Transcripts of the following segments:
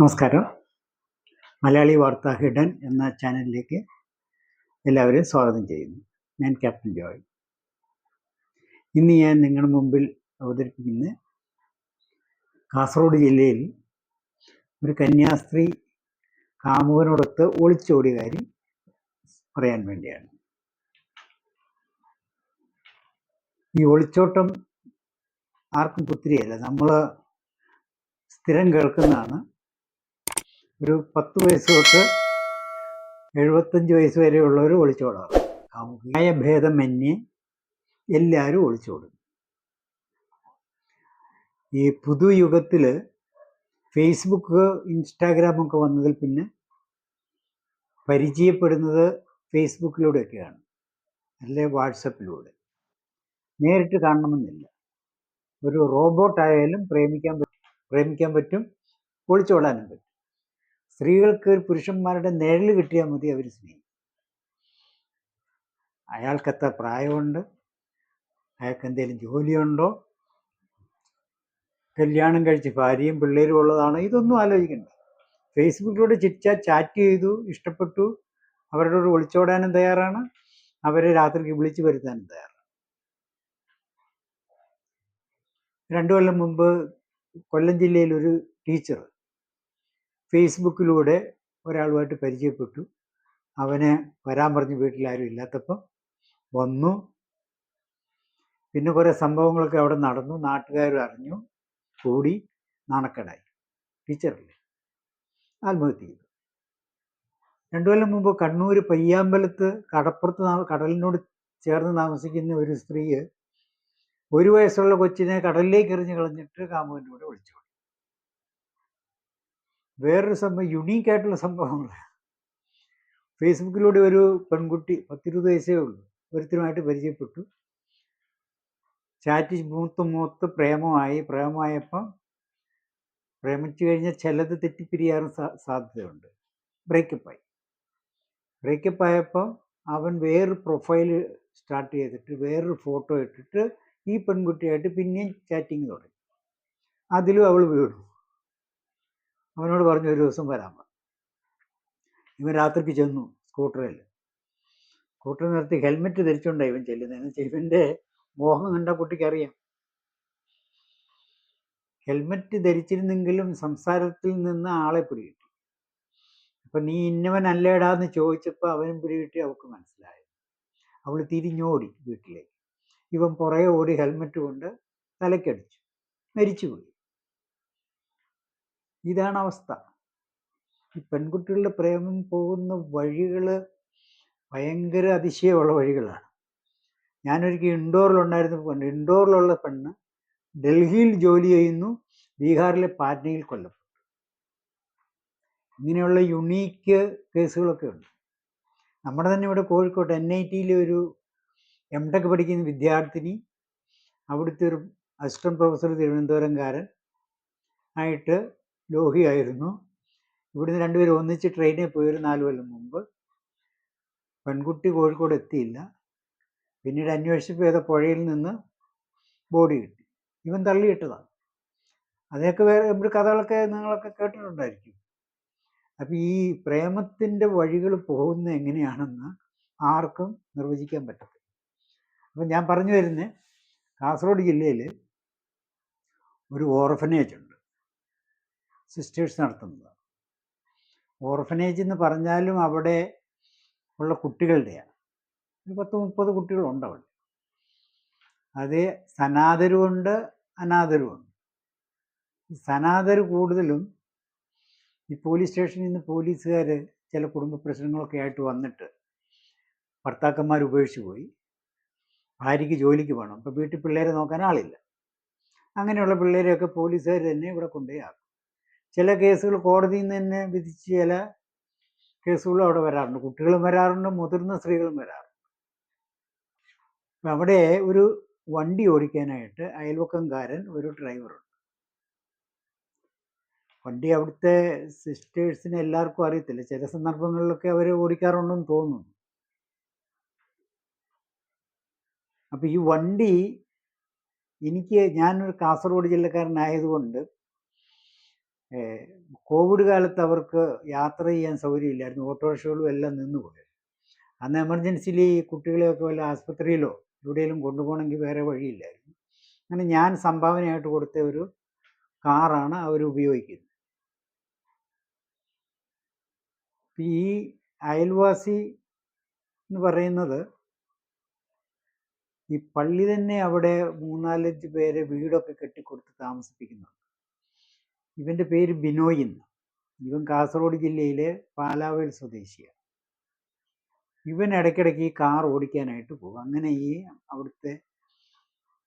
നമസ്കാരം. മലയാളി വാർത്ത ഹിഡൻ എന്ന ചാനലിലേക്ക് എല്ലാവരെയും സ്വാഗതം ചെയ്യുന്നു. ഞാൻ ക്യാപ്റ്റൻ ജോയ്. ഇന്ന് ഞാൻ നിങ്ങളുടെ മുമ്പിൽ അവതരിപ്പിക്കുന്ന കാസർഗോഡ് ജില്ലയിൽ ഒരു കന്യാസ്ത്രീ കാമുകനോടൊത്ത് ഒളിച്ചോടിയ കാര്യം പറയാൻ വേണ്ടിയാണ്. ഈ ഒളിച്ചോട്ടം ആർക്കും പുത്തിരിയല്ല. നമ്മൾ സ്ഥിരം കേൾക്കുന്നതാണ് ഒരു പത്ത് വയസ്സ് തൊട്ട് എഴുപത്തഞ്ച് വയസ്സ് വരെയുള്ളവർ ഒളിച്ചോടാറ് ഭേദമന്യേ എല്ലാവരും ഒളിച്ചോടും ഈ പുതുയുഗത്തിൽ ഫേസ്ബുക്ക് ഇൻസ്റ്റാഗ്രാമൊക്കെ വന്നതിൽ പിന്നെ പരിചയപ്പെടുന്നത് ഫേസ്ബുക്കിലൂടെയൊക്കെയാണ്. അല്ലെ വാട്സപ്പിലൂടെ. നേരിട്ട് കാണണമെന്നില്ല. ഒരു റോബോട്ടായാലും പ്രേമിക്കാൻ പറ്റും പ്രേമിക്കാൻ പറ്റും ഒളിച്ചോടാനും പറ്റും. സ്ത്രീകൾക്ക് പുരുഷന്മാരുടെ നിഴൽ കിട്ടിയാൽ മതി അവർ സ്നേഹിക്കും. അയാൾക്കെത്ര പ്രായമുണ്ട്. അയാൾക്ക് എന്തെങ്കിലും ജോലിയുണ്ടോ? കല്യാണം കഴിച്ച് ഭാര്യയും പിള്ളേരും ഉള്ളതാണോ? ഇതൊന്നും ആലോചിക്കണ്ട. ഫേസ്ബുക്കിലൂടെ ചിറ്റാ ചാറ്റ് ചെയ്തു ഇഷ്ടപ്പെട്ടു. അവരോട് ഒളിച്ചോടാനും തയ്യാറാണ്. അവരെ രാത്രിക്ക് വിളിച്ചു വരുത്താനും തയ്യാറാണ്. രണ്ടു കൊല്ലം മുമ്പ് കൊല്ലം ജില്ലയിലൊരു ടീച്ചർ ഫേസ്ബുക്കിലൂടെ ഒരാളുമായിട്ട് പരിചയപ്പെട്ടു. അവനെ വരാൻ പറഞ്ഞ് വീട്ടിലാരും ഇല്ലാത്തപ്പം വന്നു. പിന്നെ കുറേ സംഭവങ്ങളൊക്കെ അവിടെ നടന്നു. നാട്ടുകാർ അറിഞ്ഞു. കൂടി നാണക്കേടായി. ടീച്ചറല്ലേ? ആത്മഹത്യ ചെയ്തു. രണ്ടു കൊല്ലം മുമ്പ് കണ്ണൂർ പയ്യാമ്പലത്ത് കടപ്പുറത്ത് കടലിനോട് ചേർന്ന് താമസിക്കുന്ന ഒരു സ്ത്രീ ഒരു വയസ്സുള്ള കൊച്ചിനെ കടലിലേക്ക് എറിഞ്ഞ് കളഞ്ഞിട്ട് കാമുവിന്റെ കൂടെ വിളിച്ചു. വേറൊരു സംഭവം യുണീക്കായിട്ടുള്ള സംഭവങ്ങൾ ഫേസ്ബുക്കിലൂടെ ഒരു പെൺകുട്ടി പത്തിരുപത് വയസ്സേ ഉള്ളൂ. ഒരുത്തരുമായിട്ട് പരിചയപ്പെട്ടു. ചാറ്റ് മൂത്ത് മൂത്ത് പ്രേമമായി. പ്രേമമായപ്പം പ്രേമിച്ചു കഴിഞ്ഞാൽ ചിലത് തെറ്റിപ്പിരിയാറും സാധ്യതയുണ്ട്. ബ്രേക്കപ്പായി. ബ്രേക്കപ്പ് ആയപ്പോൾ അവൻ വേറൊരു പ്രൊഫൈൽ സ്റ്റാർട്ട് ചെയ്തിട്ട് വേറൊരു ഫോട്ടോ ഇട്ടിട്ട് ഈ പെൺകുട്ടിയായിട്ട് പിന്നെയും ചാറ്റിങ് തുടങ്ങി. അതിലും അവൾ വീണു. അവനോട് പറഞ്ഞു ഒരു ദിവസം വരാൻ ഇവൻ രാത്രിക്ക് ചെന്നു സ്കൂട്ടറിൽ. സ്കൂട്ടർ നിർത്തി ഹെൽമെറ്റ് ധരിച്ചുകൊണ്ടാണ് ഇവൻ ചെല്ലുന്നത് എന്ന് വെച്ചാൽ ഇവന്റെ മോഹം കണ്ട കുട്ടിക്ക് അറിയാം. ഹെൽമെറ്റ് ധരിച്ചിരുന്നെങ്കിലും സംസാരത്തിൽ നിന്ന് ആളെ പിടികിട്ടി. അപ്പൊ നീ ഇന്നവൻ അല്ലേടാന്ന് ചോദിച്ചപ്പോൾ അവനും പിടികിട്ടി അവൾക്ക് മനസ്സിലായി. അവൾ തിരിഞ്ഞോടി വീട്ടിലേക്ക്. ഇവൻ പുറകെ ഓടി ഹെൽമെറ്റ് കൊണ്ട് തലക്കടിച്ചു. മരിച്ചുപോയി. ഇതാണ് അവസ്ഥ. ഈ പെൺകുട്ടികളുടെ പ്രേമം പോകുന്ന വഴികൾ ഭയങ്കര അതിശയമുള്ള വഴികളാണ്. ഞാനൊരിക്കൽ ഇൻഡോറിലുണ്ടായിരുന്ന പെണ്ണ് ഇൻഡോറിലുള്ള പെണ്ണ് ഡൽഹിയിൽ ജോലി ചെയ്യുന്നു ബീഹാറിലെ പാറ്റ്നയിൽ കൊല്ലപ്പെട്ടു. ഇങ്ങനെയുള്ള യുണീക്ക് കേസുകളൊക്കെ ഉണ്ട്. നമ്മുടെ തന്നെ ഇവിടെ കോഴിക്കോട്ട് എൻ ഐ ടിയിലെ ഒരു എം ടെക് പഠിക്കുന്ന വിദ്യാർത്ഥിനി അവിടുത്തെ ഒരു അസിസ്റ്റന്റ് പ്രൊഫസർ തിരുവനന്തപുരംകാരൻ ആയിട്ട് ലോഹിയായിരുന്നു. ഇവിടുന്ന് രണ്ടുപേരും ഒന്നിച്ച് ട്രെയിനിൽ പോയി ഒരു നാല് കൊല്ലം മുമ്പ്. പെൺകുട്ടി കോഴിക്കോട് എത്തിയില്ല. പിന്നീട് അന്വേഷിച്ചപ്പോൾ ഏതോ പുഴയിൽ നിന്ന് ബോഡി കിട്ടി. ഇവൻ തള്ളിയിട്ടതാണ് അതിനൊക്കെ വേറെ ഒരു കഥകളൊക്കെ നിങ്ങളൊക്കെ കേട്ടിട്ടുണ്ടായിരിക്കും. അപ്പം ഈ പ്രേമത്തിന്റെ വഴികൾ പോകുന്ന എങ്ങനെയാണെന്ന് ആർക്കും നിർവചിക്കാൻ പറ്റത്തില്ല. അപ്പം ഞാൻ പറഞ്ഞു വരുന്നത് കാസർഗോഡ് ജില്ലയിൽ ഒരു ഓർഫനേജ് ഉണ്ട്. സിസ്റ്റേഴ്സ് നടത്തുന്നത്. ഓർഫനേജ് എന്ന് പറഞ്ഞാലും അവിടെ ഉള്ള കുട്ടികളുടെയാണ്. ഒരു പത്ത് മുപ്പത് കുട്ടികളുണ്ട് അവിടെ. അത് സനാതരുമുണ്ട് അനാഥരുമുണ്ട്. ഈ സനാതര് കൂടുതലും ഈ പോലീസ് സ്റ്റേഷനിൽ നിന്ന് പോലീസുകാർ ചില കുടുംബ പ്രശ്നങ്ങളൊക്കെ ആയിട്ട് വന്നിട്ട് ഭർത്താക്കന്മാർ ഉപേക്ഷിച്ച് പോയി. ഭാര്യയ്ക്ക് ജോലിക്ക് പോകണം. അപ്പോൾ വീട്ടിൽ പിള്ളേരെ നോക്കാൻ ആളില്ല. അങ്ങനെയുള്ള പിള്ളേരെയൊക്കെ പോലീസുകാർ തന്നെ ഇവിടെ കൊണ്ടുപോയി ചില കേസുകൾ കോടതിയിൽ നിന്ന് തന്നെ വിധിച്ച് ചില കേസുകളും അവിടെ വരാറുണ്ട്. കുട്ടികളും വരാറുണ്ട് മുതിർന്ന സ്ത്രീകളും വരാറുണ്ട്. അവിടെ ഒരു വണ്ടി ഓടിക്കാനായിട്ട് അയൽവക്കംകാരൻ ഒരു ഡ്രൈവറുണ്ട്. വണ്ടി അവിടുത്തെ സിസ്റ്റേഴ്സിന് എല്ലാവർക്കും അറിയത്തില്ല. ചില സന്ദർഭങ്ങളിലൊക്കെ അവർ ഓടിക്കാറുണ്ടെന്ന് തോന്നുന്നു. അപ്പം ഈ വണ്ടി എനിക്ക് ഞാനൊരു കാസർഗോഡ് ജില്ലക്കാരനായതുകൊണ്ട് കോവിഡ് കാലത്ത് അവർക്ക് യാത്ര ചെയ്യാൻ സൗകര്യമില്ലായിരുന്നു. ഓട്ടോറിക്ഷകളും എല്ലാം നിന്നുപോയി. അന്ന് എമർജൻസിയിൽ ഈ കുട്ടികളെയൊക്കെ വല്ല ആസ്പത്രിയിലോ എവിടെയെങ്കിലും കൊണ്ടുപോകണമെങ്കിൽ വേറെ വഴിയില്ലായിരുന്നു. അങ്ങനെ ഞാൻ സംഭാവനയായിട്ട് കൊടുത്ത ഒരു കാറാണ് അവർ ഉപയോഗിക്കുന്നത്. ഈ അയൽവാസി എന്ന് പറയുന്നത് ഈ പള്ളി തന്നെ അവിടെ മൂന്നാലഞ്ച് പേരെ വീടൊക്കെ കെട്ടിക്കൊടുത്ത് താമസിപ്പിക്കുന്നുണ്ട്. ഇവന്റെ പേര് ബിനോയ് എന്ന്. ഇവൻ കാസർഗോഡ് ജില്ലയിലെ പാലാവേൽ സ്വദേശിയാണ് ഇവൻ ഇടയ്ക്കിടയ്ക്ക് ഈ കാർ ഓടിക്കാനായിട്ട് പോകും. അങ്ങനെ ഈ അവിടുത്തെ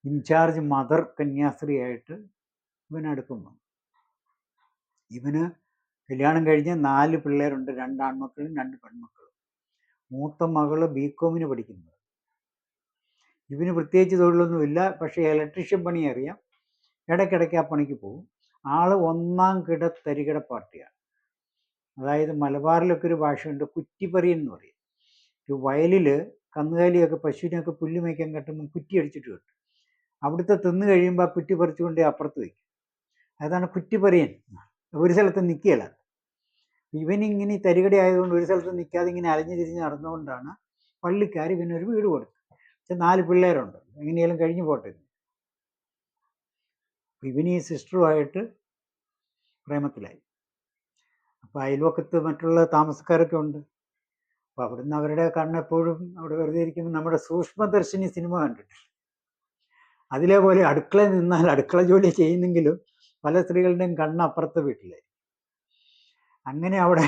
ഇൻചാർജ് മദർ കന്യാസ്ത്രീയായിട്ട് ഇവൻ അടുപ്പം വന്നു. ഇവന് കല്യാണം കഴിഞ്ഞ് നാല് പിള്ളേരുണ്ട്. രണ്ട് ആൺമക്കളും രണ്ട് പെൺമക്കളും. മൂത്ത മകൾ ബി കോമിന് പഠിക്കുന്നത് ഇവന് പ്രത്യേകിച്ച് തൊഴിലൊന്നുമില്ല. പക്ഷേ ഇലക്ട്രീഷ്യൻ പണി അറിയാം. ഇടയ്ക്കിടയ്ക്ക് ആ പണിക്ക് പോകും. ആൾ ഒന്നാം കിട തരികിട പാർട്ടിയാണ്. അതായത് മലബാറിലൊക്കെ ഒരു ഭാഷയുണ്ട് കുറ്റിപ്പറി എന്ന് പറയും. ഈ വയലിൽ കന്നുകാലിയൊക്കെ പശുവിനെയൊക്കെ പുല്ല് മേയ്ക്കാൻ കെട്ടുമ്പോൾ കുറ്റി അടിച്ചിട്ട് കെട്ടും അവിടുത്തെ തിന്ന് കഴിയുമ്പോൾ ആ കുറ്റി പറിച്ചുകൊണ്ട് അപ്പുറത്ത് വയ്ക്കും അതാണ് കുറ്റിപ്പറിയൻ ഒരു സ്ഥലത്ത് നിൽക്കുകയില്ല. ഇവനിങ്ങനെ തരികടി ആയതുകൊണ്ട് ഒരു സ്ഥലത്ത് നിൽക്കാതെ ഇങ്ങനെ അലഞ്ഞു തിരിഞ്ഞ് നടന്നുകൊണ്ടാണ് പള്ളിക്കാർ ഇവനൊരു വീട് കൊടുത്തത്. പക്ഷെ നാല് പിള്ളേരുണ്ട്. എങ്ങനെയെങ്കിലും കഴിഞ്ഞു പോട്ടെ ഇവന് സിസ്റ്ററുമായിട്ട് പ്രേമത്തിലായി. അപ്പോൾ അയൽവക്കത്ത് മറ്റുള്ള താമസക്കാരൊക്കെ ഉണ്ട്. അപ്പോൾ അവിടുന്ന് അവരുടെ കണ്ണെപ്പോഴും അവിടെ വെറുതെ ഇരിക്കുമ്പോൾ നമ്മുടെ സൂക്ഷ്മദർശിനി സിനിമ കണ്ടിട്ട്. അതിലേപോലെ അടുക്കളയിൽ നിന്നാൽ അടുക്കള ജോലി ചെയ്യുന്നെങ്കിലും പല സ്ത്രീകളുടെയും കണ്ണ് അപ്പുറത്തെ വീട്ടിലായി അങ്ങനെ അവിടെ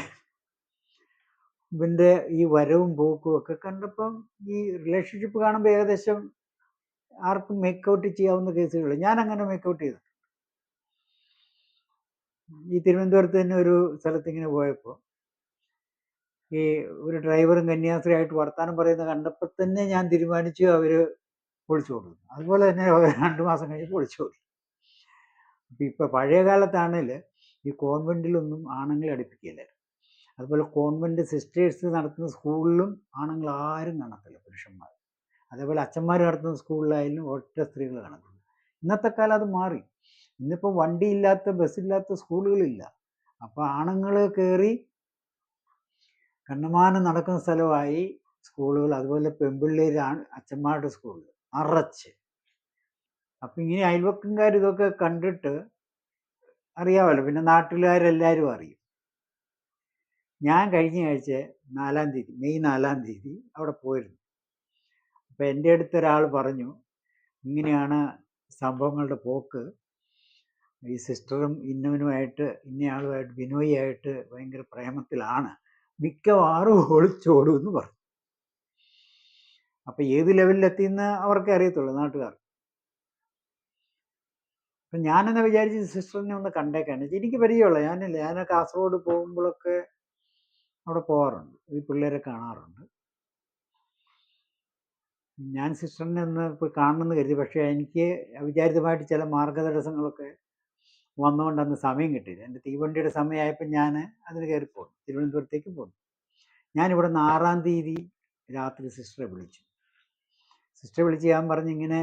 ഇവന്റെ ഈ വരവും പോക്കും ഒക്കെ കണ്ടപ്പം ഈ റിലേഷൻഷിപ്പ് കാണുമ്പോൾ ഏകദേശം ആർക്കും മേക്കൗട്ട് ചെയ്യാവുന്ന കേസുകൾ ഞാൻ അങ്ങനെ മേക്കൗട്ട് ചെയ്തു ഈ തിരുവനന്തപുരത്ത് തന്നെ ഒരു സ്ഥലത്ത് ഇങ്ങനെ പോയപ്പോൾ ഈ ഒരു ഡ്രൈവറും കന്യാസ്ത്രീയായിട്ട് വർത്താനം പറയുന്ന കണ്ടപ്പോൾ തന്നെ ഞാൻ തീരുമാനിച്ചു അവർ പൊളിച്ചു കൊടുക്കും അതുപോലെ തന്നെ രണ്ട് മാസം കഴിഞ്ഞ് പൊളിച്ചു കൊടുക്കും അപ്പം ഇപ്പം പഴയ കാലത്താണെങ്കിൽ ഈ കോൺവെന്റിലൊന്നും ആണുങ്ങളെ അടുപ്പിക്കില്ലായിരുന്നു അതുപോലെ കോൺവെന്റ് സിസ്റ്റേഴ്സ് നടത്തുന്ന സ്കൂളിലും ആണുങ്ങൾ ആരും കാണത്തില്ല പുരുഷന്മാർ. അതേപോലെ അച്ഛന്മാർ നടത്തുന്ന സ്കൂളിലായാലും ഒറ്റ സ്ത്രീകൾ കാണത്തില്ല. ഇന്നത്തെ കാലം അത് മാറി. ഇന്നിപ്പോൾ വണ്ടിയില്ലാത്ത ബസ്സില്ലാത്ത സ്കൂളുകളില്ല. അപ്പോൾ ആണുങ്ങൾ കയറി കണ്ണമാനം നടക്കുന്ന സ്ഥലമായി സ്കൂളുകൾ അതുപോലെ പെൺപിള്ളേർ അച്ഛന്മാരുടെ സ്കൂളിൽ അറച്ച് അപ്പം ഇങ്ങനെ അയൽവക്കംകാർ ഇതൊക്കെ കണ്ടിട്ട് അറിയാമല്ലോ പിന്നെ നാട്ടുകാരെല്ലാവരും അറിയും. ഞാൻ കഴിഞ്ഞ ആഴ്ച നാലാം തീയതി മെയ് നാലാം തീയതി അവിടെ പോയിരുന്നു. അപ്പം എന്റെ അടുത്ത് ഒരാൾ പറഞ്ഞു ഇങ്ങനെയാണ് സംഭവങ്ങളുടെ പോക്ക്. ഈ സിസ്റ്ററും ഇന്നവനുമായിട്ട് ഇന്നയാളുമായിട്ട് ബിനോയിയായിട്ട് ഭയങ്കര പ്രേമത്തിലാണ്. മിക്കവാറും ഒളിച്ചോടും എന്ന് പറഞ്ഞു. അപ്പം ഏത് ലെവലിലെത്തിയെന്ന് അവർക്കേ അറിയത്തുള്ളൂ നാട്ടുകാർ. അപ്പം ഞാനെന്നെ വിചാരിച്ച് സിസ്റ്ററിനെ ഒന്ന് കണ്ടേക്കാണ് എനിക്ക് പരിചയമുള്ള ഞാനില്ല ഞാൻ കാസർഗോഡ് പോകുമ്പോഴൊക്കെ അവിടെ പോകാറുണ്ട്. ഈ പിള്ളേരെ കാണാറുണ്ട്. ഞാൻ സിസ്റ്ററിനെ ഒന്ന് പോയി കാണണമെന്ന് കരുതി. പക്ഷേ എനിക്ക് അവിചാരിതമായിട്ട് ചില മാർഗതടസ്സങ്ങളൊക്കെ വന്നുകൊണ്ട് അന്ന് സമയം കിട്ടിയില്ല. എന്റെ തീവണ്ടിയുടെ സമയമായപ്പോൾ ഞാൻ അതിന് കയറി പോന്നു. തിരുവനന്തപുരത്തേക്ക് പോന്നു. ഞാനിവിടെ നിന്ന് ആറാം തീയതി രാത്രി സിസ്റ്ററെ വിളിച്ചു. സിസ്റ്ററെ വിളിച്ച് ഞാൻ പറഞ്ഞു ഇങ്ങനെ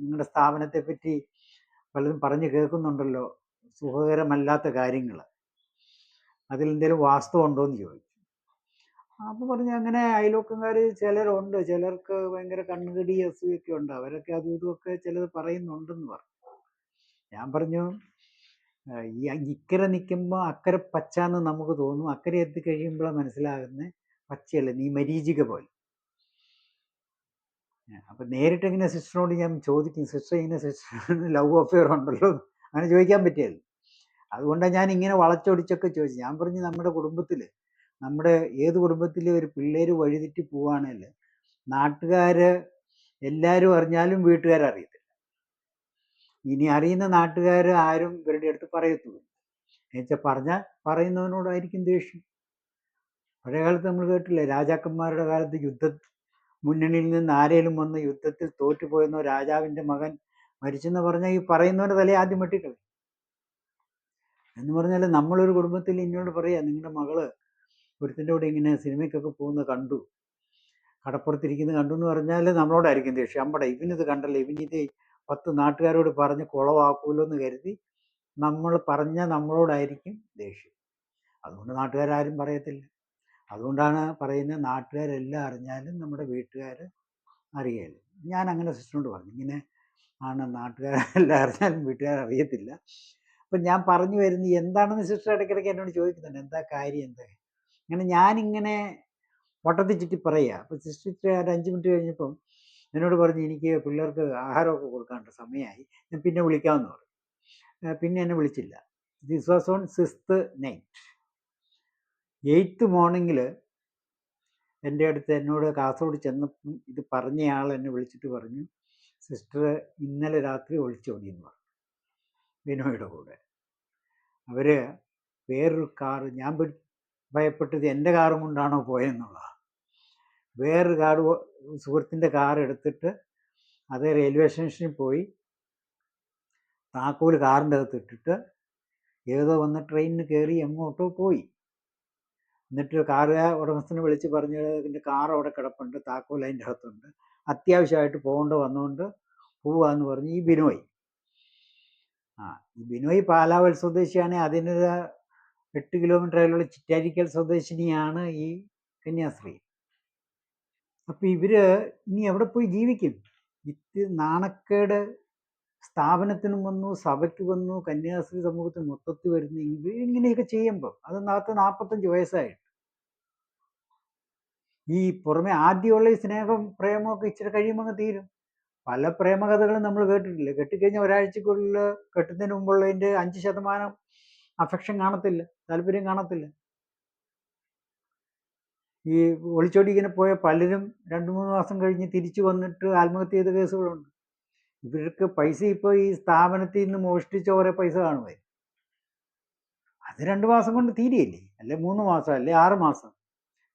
നിങ്ങളുടെ സ്ഥാപനത്തെ പറ്റി പലതും പറഞ്ഞു കേൾക്കുന്നുണ്ടല്ലോ? സുഖകരമല്ലാത്ത കാര്യങ്ങൾ അതിൽ എന്തെങ്കിലും വാസ്തവം ഉണ്ടോ എന്ന് ചോദിച്ചു. അപ്പോൾ പറഞ്ഞു അങ്ങനെ അയൽവക്കംകാർ ചിലരുണ്ട്. ചിലർക്ക് ഭയങ്കര കണ്ണുകടി അസൂയൊക്കെ ഉണ്ട്. അവരൊക്കെ അതും ഇതുമൊക്കെ ചിലത് പറയുന്നുണ്ടെന്ന് പറഞ്ഞു. ഞാൻ പറഞ്ഞു ഈ ഇക്കരെ നിൽക്കുമ്പോൾ അക്കരെ പച്ച എന്ന് നമുക്ക് തോന്നും. അക്കരെ എത്തി മനസ്സിലാകുന്ന മനസ്സിലാകുന്നത് പച്ചയല്ല നീ മരീചിക പോലെ. അപ്പൊ നേരിട്ട് ഇങ്ങനെ സിസ്റ്ററിനോട് ഞാൻ ചോദിക്കും സിസ്റ്റർ ഇങ്ങനെ സിസ്റ്ററിന് ലവ് അഫെയർ ഉണ്ടല്ലോ? അങ്ങനെ ചോദിക്കാൻ പറ്റിയല്ലോ. അതുകൊണ്ടാണ് ഞാൻ ഇങ്ങനെ വളച്ചൊടിച്ചൊക്കെ ചോദിച്ചു ഞാൻ പറഞ്ഞു നമ്മുടെ കുടുംബത്തിൽ നമ്മുടെ ഏത് കുടുംബത്തിലെ ഒരു പിള്ളേര് വഴിതെറ്റി പോവാണെങ്കിൽ നാട്ടുകാര് എല്ലാവരും അറിഞ്ഞാലും വീട്ടുകാരറിയത്തില്ല. ഇനി അറിയുന്ന നാട്ടുകാർ ആരും ഇവരുടെ അടുത്ത് പറയത്തുള്ളൂ എന്നുവെച്ചാൽ പറഞ്ഞാൽ പറയുന്നവനോടായിരിക്കും ദേഷ്യം. പഴയ കാലത്ത് നമ്മൾ കേട്ടില്ലേ രാജാക്കന്മാരുടെ കാലത്ത് യുദ്ധ മുന്നണിയിൽ നിന്ന് ആരേലും വന്ന് യുദ്ധത്തിൽ തോറ്റുപോയെന്നോ രാജാവിന്റെ മകൻ മരിച്ചെന്ന് പറഞ്ഞാൽ ഈ പറയുന്നവന്റെ തലയെ ആദ്യം വെട്ടിക്കളയും. എന്ന് പറഞ്ഞാൽ നമ്മളൊരു കുടുംബത്തിൽ ഇന്നോട് പറയാ നിങ്ങളുടെ മകൾ ഒരുത്തിന്റെ കൂടെ ഇങ്ങനെ സിനിമയ്ക്കൊക്കെ പോകുന്നത് കണ്ടു. കടപ്പുറത്തിരിക്കുന്നത് കണ്ടു എന്ന് പറഞ്ഞാൽ നമ്മളോടായിരിക്കും ദേഷ്യം. അമ്പട ഇവനിത് കണ്ടല്ലോ? ഇവനിത് പത്ത് നാട്ടുകാരോട് പറഞ്ഞ് കുളവാക്കൂലോ എന്ന് കരുതി നമ്മൾ പറഞ്ഞ നമ്മളോടായിരിക്കും ദേഷ്യം. അതുകൊണ്ട് നാട്ടുകാരും പറയത്തില്ല. അതുകൊണ്ടാണ് പറയുന്നത് നാട്ടുകാരെല്ലാം അറിഞ്ഞാലും നമ്മുടെ വീട്ടുകാർ അറിയയില്ല. ഞാൻ അങ്ങനെ സിസ്റ്റോട് പറഞ്ഞു. ഇങ്ങനെ ആണ് നാട്ടുകാരെല്ലാം അറിഞ്ഞാലും വീട്ടുകാർ അറിയത്തില്ല. അപ്പം ഞാൻ പറഞ്ഞു വരുന്നത് എന്താണെന്ന് സിസ്റ്റർ ഇടയ്ക്കിടയ്ക്ക് എന്നോട് ചോദിക്കുന്നുണ്ട്. എന്താ കാര്യം? എന്താ? അങ്ങനെ ഞാനിങ്ങനെ വട്ടത്തിൽ ചുറ്റി പറയുക. അപ്പോൾ സിസ്റ്റർ ഒരു അഞ്ച് മിനിറ്റ് കഴിഞ്ഞപ്പം എന്നോട് പറഞ്ഞ് എനിക്ക് പിള്ളേർക്ക് ആഹാരമൊക്കെ കൊടുക്കാണ്ട് സമയമായി. ഞാൻ പിന്നെ വിളിക്കാമെന്ന് പറഞ്ഞു. പിന്നെ എന്നെ വിളിച്ചില്ല. This was on sixth night eighth മോർണിംഗിൽ എന്റെ അടുത്ത് എന്നോട് കാസർഗോഡ് ചെന്നപ്പം ഇത് പറഞ്ഞയാൾ എന്നെ വിളിച്ചിട്ട് പറഞ്ഞു സിസ്റ്റർ ഇന്നലെ രാത്രി ഒളിച്ചോടി എന്ന് പറഞ്ഞു. ബിനോയുടെ കൂടെ. അവർ വേറൊരു കാർ ഞാൻ ഭയപ്പെട്ടത് എന്റെ കാറും കൊണ്ടാണോ പോയെന്നുള്ളതാണ് വേറൊരു കാർ സുഹൃത്തിന്റെ കാർ എടുത്തിട്ട് അത് റെയിൽവേ സ്റ്റേഷനിൽ പോയി. താക്കോൽ കാറിന്റെ അകത്ത് ഇട്ടിട്ട് ഏതോ വന്ന ട്രെയിനിന് കയറി എങ്ങോട്ടോ പോയി. എന്നിട്ട് കാർ ഉടമസ്ഥനെ വിളിച്ച് പറഞ്ഞു ഇതിന്റെ കാർ അവിടെ കിടപ്പുണ്ട് താക്കോൽ അതിന്റെ അകത്തുണ്ട്. അത്യാവശ്യമായിട്ട് പോകേണ്ട വന്നുകൊണ്ട് പോവാന്ന് പറഞ്ഞ് ഈ ബിനോയ്. ആ ഈ ബിനോയ് പാലാവൽ സ്വദേശിയാണ്. അതിനൊരു എട്ട് കിലോമീറ്റർ അകലുള്ള ചിറ്റാരിക്കൽ സ്വദേശിനിയാണ് ഈ കന്യാസ്ത്രീ. അപ്പം ഇവർ ഇനി എവിടെ പോയി ജീവിക്കും? ഇത് നാണക്കേട് സ്ഥാപനത്തിനും വന്നു സഭയ്ക്ക് വന്നു കന്യാസ്ത്രീ സമൂഹത്തിന് മൊത്തത്തിൽ വരുന്നു. ഇവരിങ്ങനെയൊക്കെ ചെയ്യുമ്പോൾ അത് നാൽപ്പത്തി നാൽപ്പത്തഞ്ച് വയസ്സായിട്ട് ഈ പുറമെ ആദ്യമുള്ള ഈ സ്നേഹം പ്രേമമൊക്കെ ഇച്ചിരി കഴിയുമ്പോൾ തീരും. പല പ്രേമകഥകളും നമ്മൾ കേട്ടിട്ടില്ല. കെട്ടിക്കഴിഞ്ഞ ഒരാഴ്ചക്കുള്ളിൽ കെട്ടുന്നതിന് മുമ്പുള്ളതിന്റെ അഞ്ച് ശതമാനം അഫക്ഷൻ കാണത്തില്ല താല്പര്യം കാണത്തില്ല. ഈ ഒളിച്ചോടി ഇങ്ങനെ പോയ പലരും രണ്ട് മൂന്ന് മാസം കഴിഞ്ഞ് തിരിച്ചു വന്നിട്ട് ആത്മഹത്യ ചെയ്ത കേസുകളുണ്ട്. ഇവർക്ക് പൈസ ഇപ്പോൾ ഈ സ്ഥാപനത്തിൽ നിന്ന് മോഷ്ടിച്ച ഓരോ പൈസ കാണുമേ അത് രണ്ട് മാസം കൊണ്ട് തീരെയില്ലേ? അല്ലെ മൂന്ന് മാസം അല്ലെ ആറ് മാസം.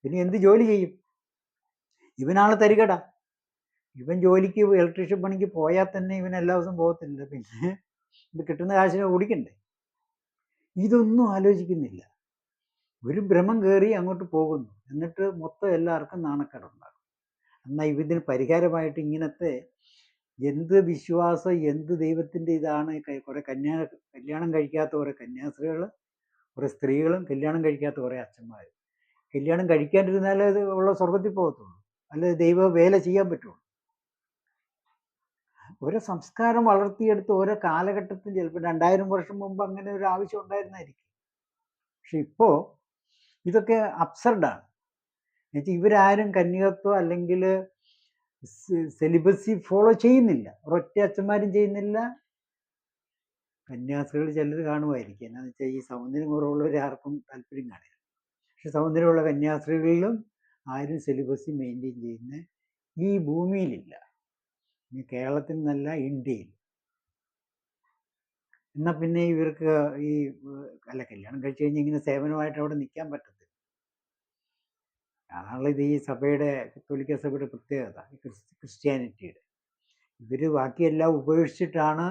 പിന്നെ എന്ത് ജോലി ചെയ്യും? ഇവനാളെ തരികട. ഇവൻ ജോലിക്ക് ഇലക്ട്രീഷ്യൻ പണിക്ക് പോയാൽ തന്നെ ഇവൻ എല്ലാ ദിവസവും പോകത്തില്ല. പിന്നെ ഇത് കിട്ടുന്ന കാശിനെ ഓടിക്കണ്ടേ? ഇതൊന്നും ആലോചിക്കുന്നില്ല. ഒരു ഭ്രമം കയറി അങ്ങോട്ട് പോകുന്നു. എന്നിട്ട് മൊത്തം എല്ലാവർക്കും നാണക്കേടുണ്ടാകും. എന്നാൽ ഇതിന് പരിഹാരമായിട്ട് ഇങ്ങനത്തെ എന്ത് വിശ്വാസം എന്ത് ദൈവത്തിന്റെ ഇതാണ് കുറേ കന്യാ കല്യാണം കഴിക്കാത്ത കുറെ കന്യാസ്ത്രീകൾ കുറെ സ്ത്രീകളും കല്യാണം കഴിക്കാത്ത കുറെ അച്ഛന്മാർ കല്യാണം കഴിക്കാണ്ടിരുന്നാലേ ഉള്ള സ്വർഗത്തിൽ പോകത്തുള്ളൂ. അല്ലെ ദൈവ വേല ചെയ്യാൻ പറ്റുള്ളൂ. ഓരോ സംസ്കാരം വളർത്തിയെടുത്ത് ഓരോ കാലഘട്ടത്തിൽ ചിലപ്പോൾ രണ്ടായിരം വർഷം മുമ്പ് അങ്ങനെ ഒരു ആവശ്യം ഉണ്ടായിരുന്നായിരിക്കും. പക്ഷെ ഇപ്പോൾ ഇതൊക്കെ അപ്സർഡാണ് എന്നുവെച്ചാൽ ഇവരാരും കന്യകത്വം അല്ലെങ്കിൽ സെലിബസി ഫോളോ ചെയ്യുന്നില്ല. ഒരൊറ്റ അച്ഛന്മാരും ചെയ്യുന്നില്ല. കന്യാസികൾ ചിലർ കാണുമായിരിക്കും. എന്നാന്ന് വെച്ചാൽ ഈ സൗന്ദര്യം കുറവുള്ളവർ ആർക്കും താല്പര്യം കാണില്ല. പക്ഷെ സൗന്ദര്യമുള്ള കന്യാസ്ത്രീകളിലും ആരും സെലിബസി മെയിന്റെയിൻ ചെയ്യുന്ന ഈ ഭൂമിയിലില്ല. കേരളത്തിൽ നിന്നല്ല ഇന്ത്യയിൽ. എന്നാൽ പിന്നെ ഇവർക്ക് ഈ അല്ല കല്യാണം കഴിച്ചു കഴിഞ്ഞാൽ ഇങ്ങനെ സേവനമായിട്ട് അവിടെ നിൽക്കാൻ പറ്റത്തില്ല. അതാണല്ലോ ഇത് ഈ സഭയുടെ കത്തോലിക്ക സഭയുടെ പ്രത്യേകത ക്രിസ്ത്യാനിറ്റിയുടെ. ഇവർ ബാക്കിയെല്ലാം ഉപേക്ഷിച്ചിട്ടാണ്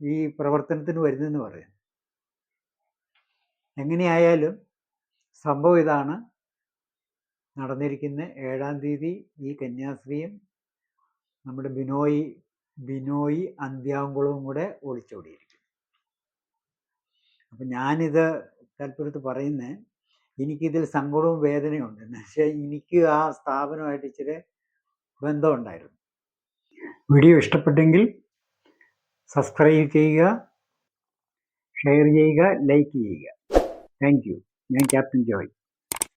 ഈ പ്രവർത്തനത്തിന് വരുന്നതെന്ന് പറയുന്നത്. എങ്ങനെയായാലും സംഭവം ഇതാണ്. നടന്നിരിക്കുന്ന ഏഴാം തീയതി ഈ കന്യാസ്ത്രീയും നമ്മുടെ ബിനോയ് ബിനോയ് അന്ത്യാങ്കുളവും കൂടെ ഒളിച്ചോടിയിരിക്കും അപ്പം ഞാനിത് താല്പര്യത്തിൽ പറയുന്നത് എനിക്കിതിൽ സങ്കടവും വേദനയും ഉണ്ട് വെച്ചാൽ എനിക്ക് ആ സ്ഥാപനമായിട്ട് ഇച്ചിരി ബന്ധമുണ്ടായിരുന്നു. വീഡിയോ ഇഷ്ടപ്പെട്ടെങ്കിൽ സബ്സ്ക്രൈബ് ചെയ്യുക ഷെയർ ചെയ്യുക ലൈക്ക് ചെയ്യുക. Thank you. ഞാൻ ക്യാപ്റ്റൻ ജോയ്.